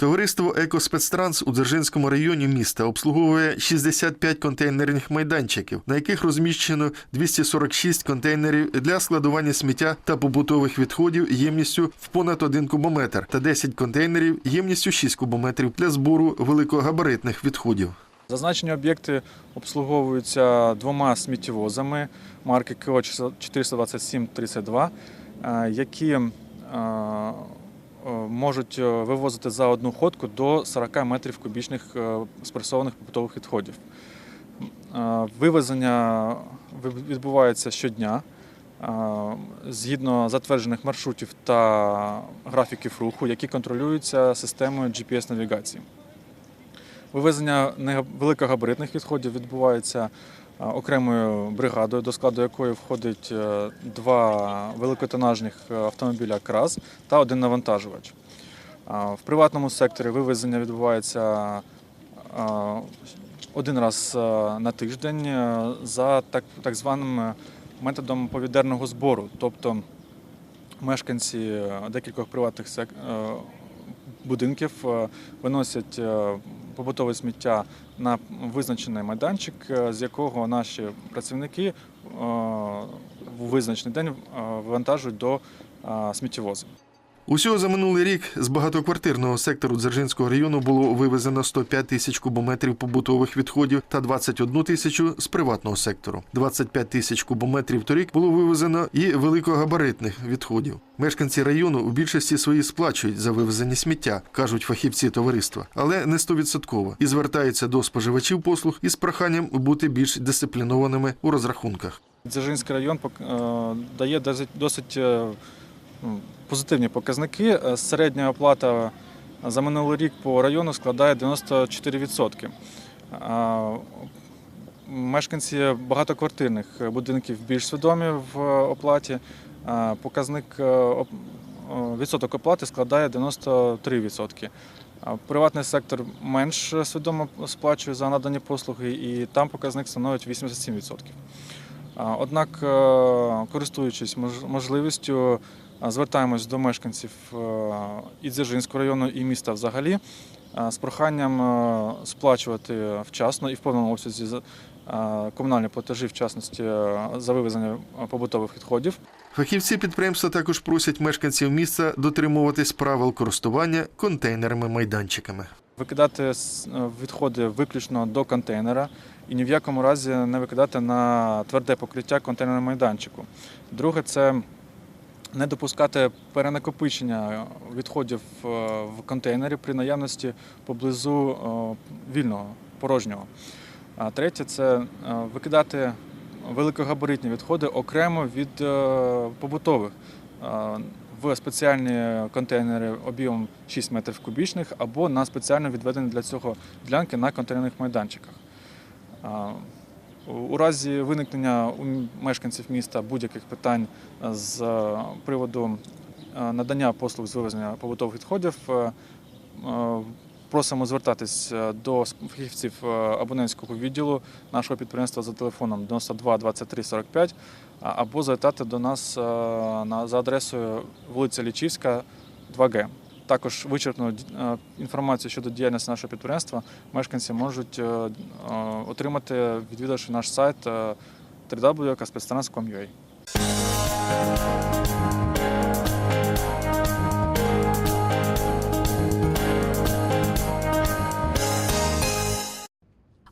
Товариство «Екоспецтранс» у Дзержинському районі міста обслуговує 65 контейнерних майданчиків, на яких розміщено 246 контейнерів для складування сміття та побутових відходів ємністю в понад 1 кубометр та 10 контейнерів ємністю 6 кубометрів для збору великогабаритних відходів. Зазначені об'єкти обслуговуються двома сміттєвозами марки КО 427-32, е, які е, можуть е, вивозити за одну ходку до 40 метрів кубічних е, спресованих побутових відходів. Е, Вивезення відбувається щодня е, згідно затверджених маршрутів та графіків руху, які контролюються системою GPS-навігації. Вивезення великогабаритних відходів відбувається окремою бригадою, до складу якої входить е, два великотонажних е, автомобіля КРАЗ та один навантажувач. В приватному секторі вивезення відбувається один раз е, на тиждень за так, так званим методом повідерного збору. Тобто мешканці декількох приватних будинків виносять побутове сміття на визначений майданчик, е, з якого наші працівники е, в визначений день вантажують вивантажують до е, сміттєвозу. Усього за минулий рік з багатоквартирного сектору Дзержинського району було вивезено 105 тисяч кубометрів побутових відходів та 21 тисячу з приватного сектору. 25 тисяч кубометрів торік було вивезено і великогабаритних відходів. Мешканці району у більшості свої сплачують за вивезені сміття, кажуть фахівці товариства, але не стовідсотково і звертаються до споживачів послуг із проханням бути більш дисциплінованими у розрахунках. Дзержинський район е, дає досить, е, позитивні показники. Е, Середня оплата за минулий рік по району складає 94%. Мешканці багатоквартирних будинків більш свідомі в оплаті. Показник е, оп- е, відсоток оплати складає 93%. Приватний сектор менш свідомо сплачує за надані послуги, і там показник становить 87%. Однак, е, користуючись можливістю, звертаємось до мешканців е, і Дзержинського району, і міста взагалі е, з проханням е, сплачувати вчасно і в повному обсязі е, комунальні платежі, в частності е, за вивезення е, побутових відходів. Фахівці підприємства також просять мешканців міста дотримуватись правил користування контейнерами-майданчиками. Викидати е, відходи виключно до контейнера і ні в якому разі не викидати на тверде покриття контейнерного майданчику. Друге, це не допускати перенакопичення відходів е, в контейнері при наявності поблизу е, вільного порожнього. А третє це е, викидати великогабаритні відходи окремо від побутових в спеціальні контейнери об'ємом 6 метрів кубічних або на спеціально відведені для цього ділянки на контейнерних майданчиках. У- разі виникнення у мешканців міста будь-яких питань е, з приводу е, надання послуг з вивезення побутових відходів, е, просимо звертатись до фахівців абонентського відділу нашого підприємства за телефоном 92 23 45 або завітати до нас за адресою вулиця Лічівська, 2Г. Також вичерпну е, інформацію щодо діяльності нашого підприємства мешканці можуть е, е, отримати, відвідавши наш сайт www.kaspetstrans.com.ua.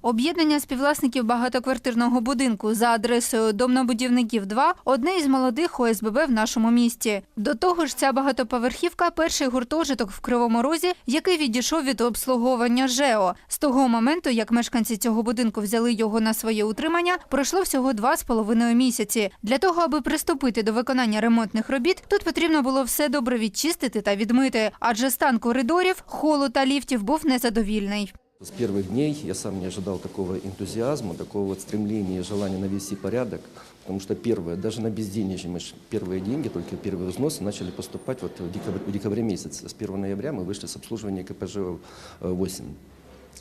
Об'єднання співвласників багатоквартирного будинку за адресою Домнобудівників 2 – одне із молодих ОСББ в нашому місті. До того ж, ця багатоповерхівка – перший гуртожиток в Кривому Розі, який відійшов від обслуговування ЖЕО. З того моменту, як мешканці цього будинку взяли його на своє утримання, пройшло всього два з половиною місяці. Для того, аби приступити до виконання ремонтних робіт, тут потрібно було все добре відчистити та відмити, адже стан коридорів, холу та ліфтів був незадовільний. С первых дней я сам не ожидал такого энтузиазма, такого вот стремления и желания навести порядок, потому что первое, даже на безденежье, мы ж первые деньги, только первые взносы начали поступать вот в декабре, в декабре месяце. С 1 ноября мы вышли с обслуживания КПЖ 8.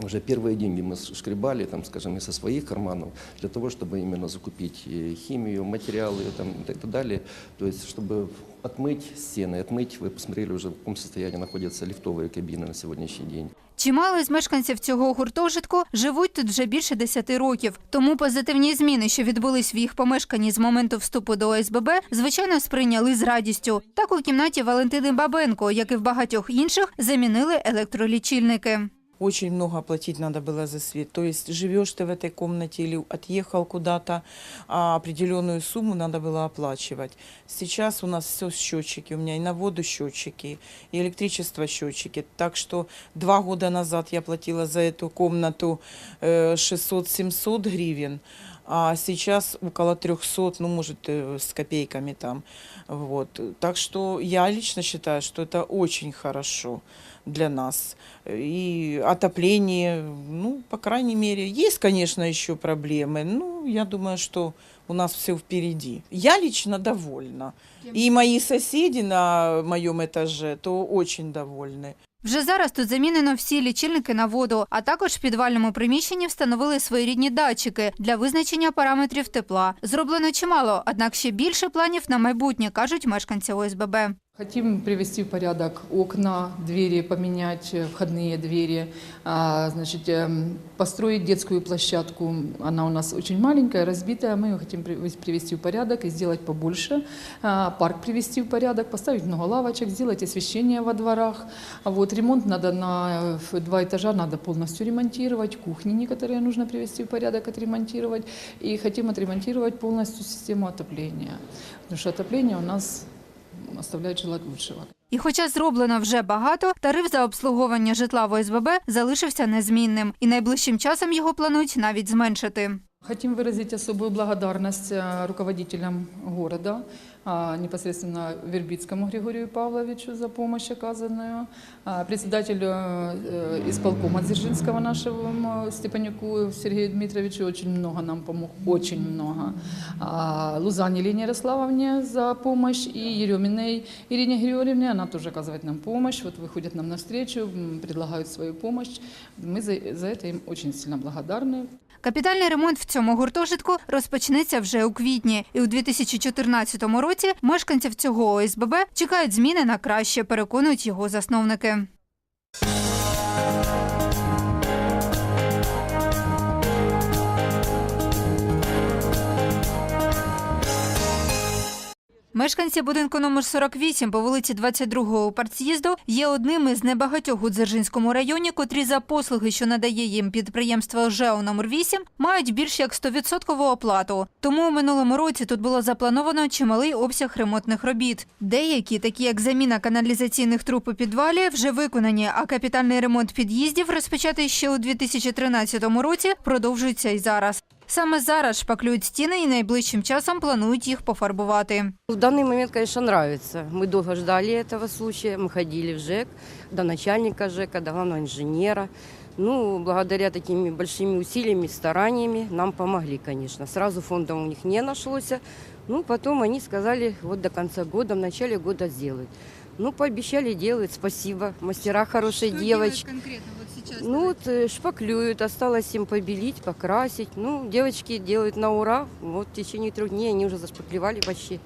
уже первые деньги мы шкребали, там, скажем, из со своих карманов, для того, чтобы именно закупить э, химию, материалы там, и так далее. То есть, чтобы отмыть стены, отмыть, вы посмотрели уже, в каком состоянии находятся лифтовые кабины на сегодняшний день. Чимало з мешканців цього гуртожитку живуть тут вже більше 10 років. Тому позитивні зміни, що відбулись в їх помешканні з моменту вступу до ОСББ, звичайно, сприйняли з радістю. Так у кімнаті Валентини Бабенко, як і в багатьох інших, замінили електролічильники. Очень много платить надо было за свет. То есть живешь ты в этой комнате или отъехал куда-то, а определенную сумму надо было оплачивать. Сейчас у нас все счетчики. У меня и на воду счетчики, и электричество счетчики. Так что два года назад я платила за эту комнату э, 600-700 гривен, а сейчас около 300, ну, может, э, с копейками там. Вот. Так что я лично считаю, что это очень хорошо для нас. И отопление, ну, по крайней мере, есть, конечно, еще проблемы. Ну, я думаю, что у нас все впереди. Я лично довольна. И мои соседи на моем этаже то очень довольны. Вже зараз тут замінено всі лічильники на воду, а також в підвальному приміщенні встановили своєрідні датчики для визначення параметрів тепла. Зроблено чимало, однак ще більше планів на майбутнє, кажуть мешканці ОСББ. Хотим привести в порядок окна, двери, поменять э, входные двери, а, значит, эм, построить детскую площадку. Она у нас очень маленькая, разбитая. Мы ее хотим привес- привести в порядок и сделать побольше. А, Парк привести в порядок, поставить много лавочек, сделать освещение во дворах. А Вот, ремонт надо на э, в два этажа, надо полностью ремонтировать. Кухни некоторые нужно привести в порядок, отремонтировать. И хотим отремонтировать полностью систему отопления. Потому что отопление у нас оставляет желать лучшего. І хоча зроблено вже багато, тариф за обслуговування житла в ОСББ залишився незмінним. І найближчим часом його планують навіть зменшити. Хотим выразить особую благодарность э, руководителям города, непосредственно Вербицкому Григорию Павловичу за помощь оказанную, а, председателю э, исполкома Дзержинского нашего м, Степанюку Сергею Дмитровичу очень много нам помог, очень много. А, Лузане Лене Ярославовне за помощь и Ереминой Ирине Григорьевне, она тоже оказывает нам помощь, вот выходят нам навстречу, м, предлагают свою помощь. Мы за, за это им очень сильно благодарны. Капітальний ремонт в цьому гуртожитку розпочнеться вже у квітні. І у 2014 році мешканців цього ОСББ чекають зміни на краще, переконують його засновники. Мешканці будинку номер 48 по вулиці 22-го партз'їзду є одним із небагатьох у Дзержинському районі, котрі за послуги, що надає їм підприємство ЖЕО номер 8, мають більш як 100% оплату. Тому у минулому році тут було заплановано чималий обсяг ремонтних робіт. Деякі, такі як заміна каналізаційних труб у підвалі, вже виконані, а капітальний ремонт під'їздів, розпочатий ще у 2013 році, продовжується і зараз. Саме зараз шпаклюють стіни і найближчим часом планують їх пофарбувати. В данный момент, конечно, нравится. Мы долго ждали этого случая. Мы ходили в ЖЭК, до начальника ЖЭКа, до главного инженера. Ну, благодаря такими большими усилиями, стараниями нам помогли, конечно. Сразу фонда у них не нашлось. Ну, потом они сказали, вот до конца года, в начале года сделают. Ну, пообещали делать, спасибо. Мастера хорошие девочки. конкретно вот Сейчас? Ну, вот э, шпаклюют, осталось им побелить, покрасить. Ну, девочки делают на ура. Вот в течение трех дней они уже зашпаклевали почти.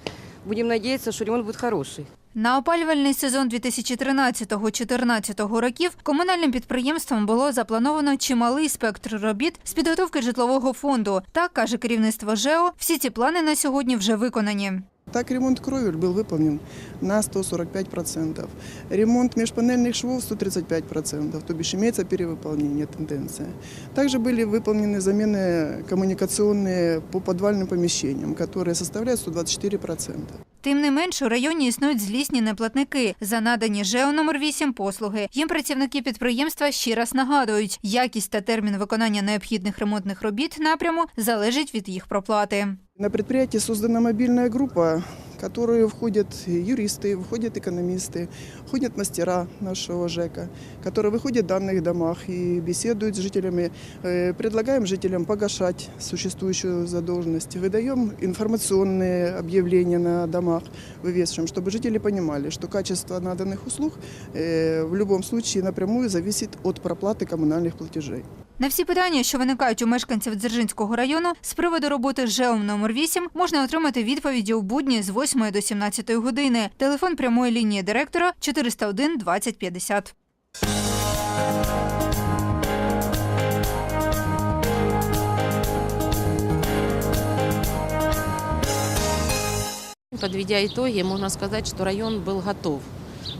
Будем надеяться, что ремонт будет хороший. На опалювальний сезон 2013-2014 років комунальним підприємством було заплановано чималий спектр робіт з підготовки житлового фонду. Так каже керівництво ЖЕО. Всі ці плани на сьогодні вже виконані. Так, ремонт кровель был выполнен на 145%. Ремонт межпанельных швов 135%, то бишь имеется перевыполнение, тенденция. Также были выполнены замены коммуникационные по подвальным помещениям, которые составляют 124%. Тим не менш, у районі існують злісні неплатники за надані ЖЕО номер 8 послуги. Їм працівники підприємства ще раз нагадують, якість та термін виконання необхідних ремонтних робіт напряму залежить від їх проплати. На предприятии создана мобильная группа, которые входят юристы, входят экономисты, входят мастера нашего ЖЭКа, которые выходят в данных домах и беседуют с жителями. Э, Предлагаем жителям погашать существующую задолженность. Выдаем информационные объявления на домах, вывешиваем, чтобы жители понимали, что качество наданных услуг э, в любом случае напрямую зависит от проплаты коммунальных платежей. На всі питання, що виникають у мешканців Дзержинського району з приводу роботи ЖЕОМ номер 8 можна отримати відповіді у будні з 8 до 17 години. Телефон прямої лінії директора 401 20 50. Подведя итоги, можно сказать, что район был готов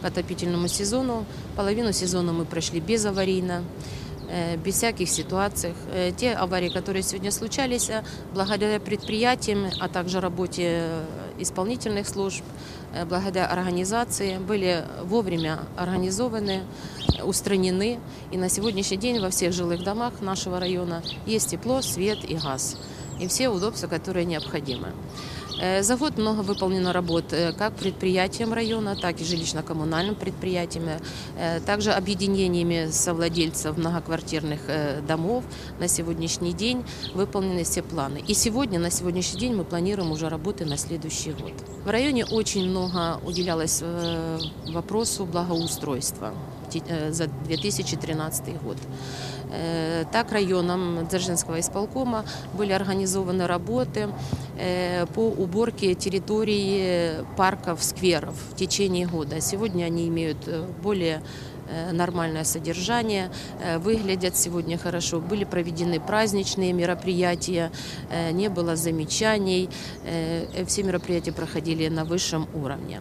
к отопительному сезону. Половину сезона мы прошли безаварийно, э, без всяких ситуаций. Э, Те аварии, которые сегодня случались, э, благодаря предприятиям, а также работе э, исполнительных служб, э, благодаря организации, были вовремя организованы, э, устранены. И на сегодняшний день во всех жилых домах нашего района есть тепло, свет и газ. И все удобства, которые необходимы. Э, За год много выполнено работ э, как предприятиям района, так и жилищно-коммунальным предприятиям, э, также объединениями совладельцев многоквартирных э, домов. На сегодняшний день выполнены все планы. И сегодня, на сегодняшний день мы планируем уже работы на следующий год. В районе очень много уделялось э, вопросу благоустройства те- э, за 2013 год. Э, Так районом Дзержинского исполкома были организованы работы э, по уборке территории парков, скверов в течение года. Сегодня они имеют э, более э, нормальное содержание, э, выглядят сегодня хорошо. Были проведены праздничные мероприятия, э, не было замечаний, э, все мероприятия проходили на высшем уровне.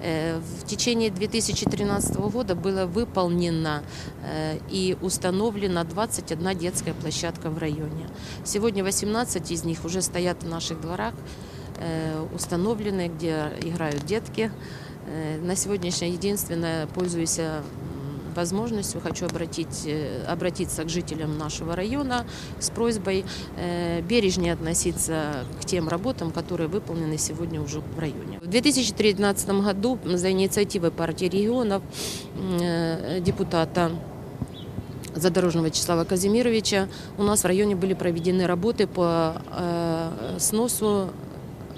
Э, В течение 2013 года было выполнено э, и установлена 21 детская площадка в районе. Сегодня 18 из них уже стоят в наших дворах, э, установлены, где играют детки. Э, На сегодняшнее единственное, пользуясь м, возможностью, хочу обратить, э, обратиться к жителям нашего района с просьбой э, бережнее относиться к тем работам, которые выполнены сегодня уже в районе. В 2013 году за инициативой партии регионов э, депутата Задорожного Вячеслава Казимировича у нас в районе были проведены работы по сносу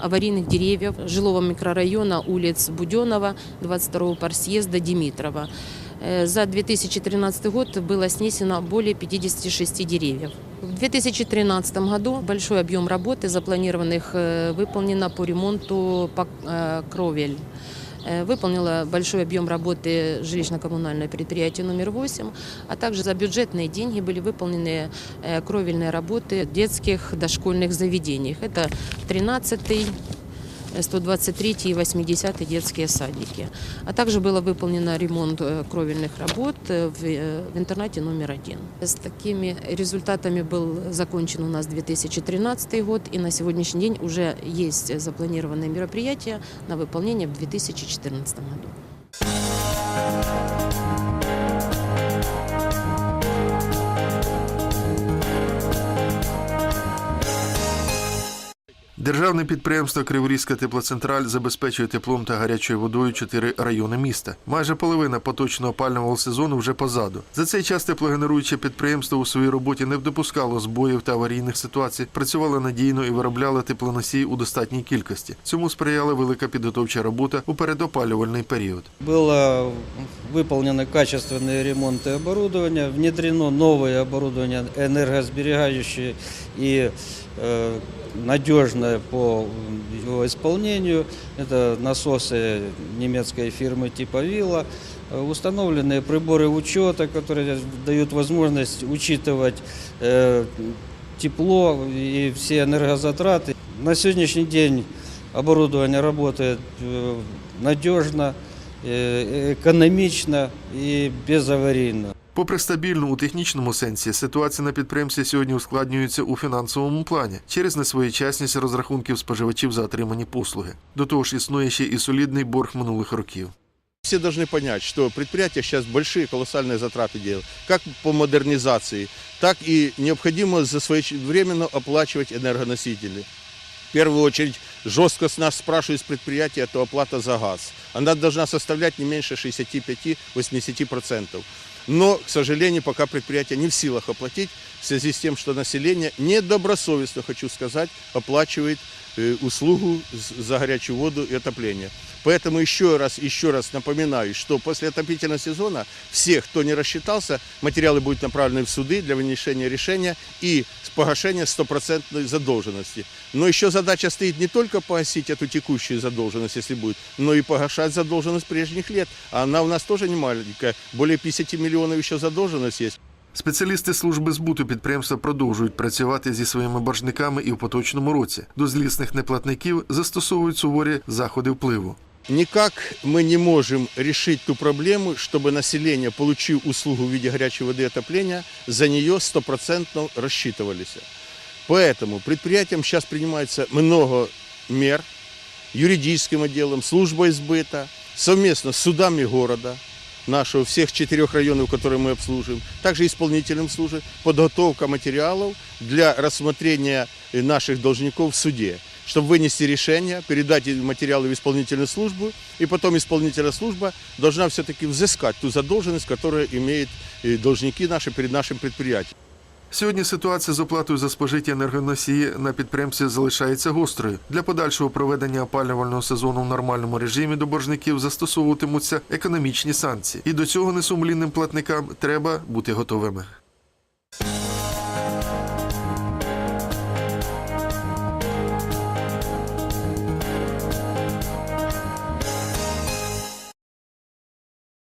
аварийных деревьев жилого микрорайона улиц Буденова, 22 парсъезда Димитрова. Э, За 2013 год было снесено более 56 деревьев. В 2013 году большой объем работы запланированных э, выполнено по ремонту пок- э, кровель. Э, Выполнила большой объем работы жилищно-коммунальное предприятие номер 8, а также за бюджетные деньги были выполнены э, кровельные работы в детских дошкольных заведениях. Это 13 123 и 80 детские садики. А также было выполнено ремонт э, кровельных работ э, в, э, в интернате номер один. С такими результатами был закончен у нас 2013 год, и на сегодняшний день уже есть запланированные мероприятия на выполнение в 2014 году. Державне підприємство Криворізька теплоцентраль забезпечує теплом та гарячою водою чотири райони міста. Майже половина поточного опалювального сезону вже позаду. За цей час теплогенеруюче підприємство у своїй роботі не допускало збоїв та аварійних ситуацій, працювало надійно і виробляло теплоносії у достатній кількості. Цьому сприяла велика підготовча робота у передопалювальний період. Было выполнено качественные ремонты оборудования, внедрено новое оборудование энергосберегающее и э, надежное по его исполнению. Это насосы немецкой фирмы типа Вилла. Установлены приборы учета, которые дают возможность учитывать э, тепло и все энергозатраты. На сегодняшний день оборудование работает э, надежно, э, экономично и безаварийно. Попри стабільну у технічному сенсі, ситуація на підприємстві сьогодні ускладнюється у фінансовому плані через несвоєчасність розрахунків споживачів за отримані послуги. До того ж, існує ще і солідний борг минулих років. Все должны понять, что предприятие сейчас большие колоссальные затраты делает, как по модернизации, так и необходимо за своевременно оплачивать энергоносители. В первую очередь жестко с нас спрашивают с предприятия, это оплата за газ. Она должна составлять не меньше 65-80%. Но, к сожалению, пока предприятие не в силах оплатить, в связи с тем, что население недобросовестно, хочу сказать, оплачивает э, услугу за горячую воду и отопление. Поэтому еще раз, еще раз напоминаю, что после отопительного сезона всех, кто не рассчитался, материалы будут направлены в суды для вынесения решения и погашения стопроцентной задолженности. Но еще задача стоит не только погасить эту текущую задолженность, если будет, но и погашать задолженность прежних лет. Она у нас тоже не маленькая. Более 50 миллионов еще задолженность есть. Спеціалісти служби збуту підприємства продовжують працювати зі своїми боржниками і в поточному році. До злісних неплатників застосовують суворі заходи впливу. Никак мы не можем решить ту проблему, чтобы население, получив услугу в виде горячей воды и отопления, за нее стопроцентно рассчитывались. Поэтому предприятиям сейчас принимается много мер, юридическим отделом, службой сбыта, совместно с судами города, нашего, всех четырех районов, которые мы обслуживаем, также исполнительным службой, подготовка материалов для рассмотрения э, наших должников в суде, чтобы вынести решение, передать материалы в исполнительную службу, и потом исполнительная служба должна все-таки взыскать ту задолженность, которую имеют э, должники наши перед нашим предприятием. Сьогодні ситуація з оплатою за спожиті енергоносії на підприємстві залишається гострою. Для подальшого проведення опалювального сезону в нормальному режимі до боржників застосовуватимуться економічні санкції. І до цього несумлінним платникам треба бути готовими.